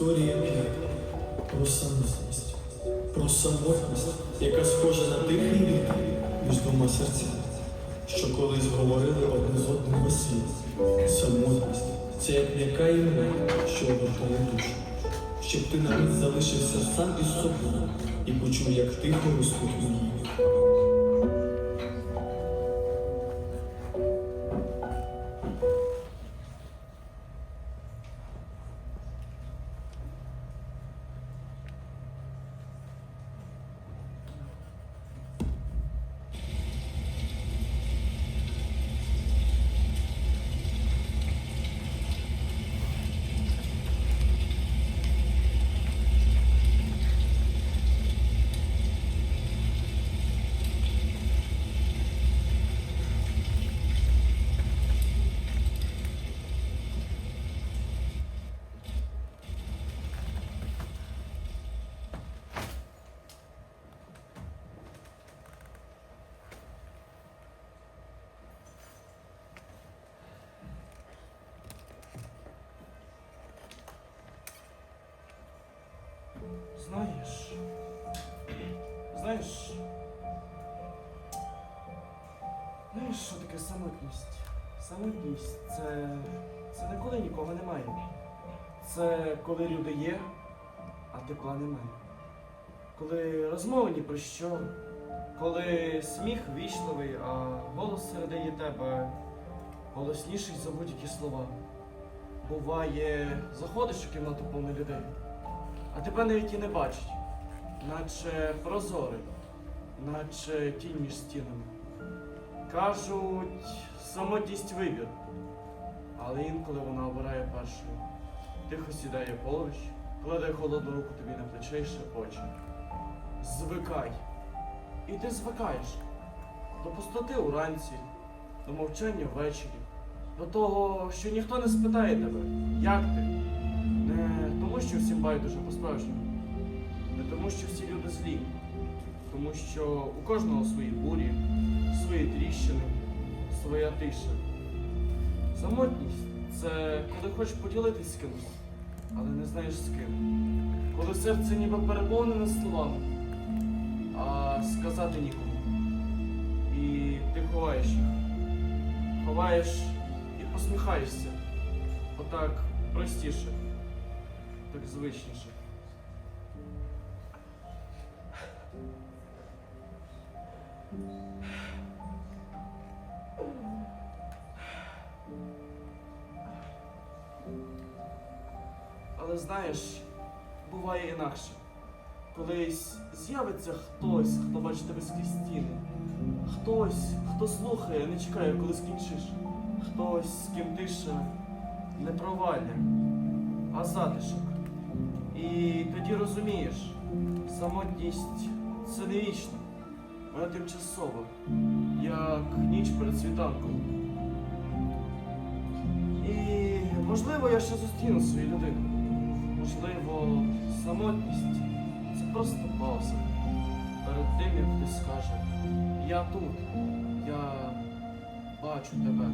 Історія п'ята про самотність, про самотність, яка схожа на тихий вітер між двома серцями, що колись говорили одне з одним світ. Самотність це як м'яка імена, що огортає душу, щоб ти навіть залишився сам із собою і почув, як тихо ростуть Знаєш. Знаєш, що таке самотність? Самотність це. це не коли нікого немає. Це коли люди є, а тепла немає. Коли розмови ні про що, коли сміх вічливий, а голос середині тебе голосніший за будь-які слова. Буває, заходиш у кімнату повну людей, а тебе навіть і не бачать, наче прозорий, наче тінь між стінами. Кажуть, самотність вибір, але інколи вона обирає першою. Тихо сідає поруч, кладе холодну руку тобі на плече і шепоче. Звикай. І ти звикаєш до пустоти уранці, до мовчання ввечері, до того, що ніхто не спитає тебе, як ти. Не тому, що всім байдуже по-справжньому, не тому, що всі люди злі, тому що у кожного свої бурі, свої тріщини, своя тиша. Самотність це коли хочеш поділитись з кимось, але не знаєш з ким. Коли серце ніби переповнене словами, а сказати нікому. І ти ховаєш їх. Ховаєш і посміхаєшся. Отак простіше, так звичніше. Але знаєш, буває інакше. Колись з'явиться хтось, хто бачить тебе скрізь стіни. Хтось, хто слухає, не чекає, коли скінчиш. Хтось, з ким тиша не провалля, а затишок. І тоді розумієш, самотність це не вічно, вона тимчасова, як ніч перед світанком. І можливо я ще зустріну свою людину. Можливо, самотність це просто пауза. Перед тим, як хтось скаже, я тут, я бачу тебе.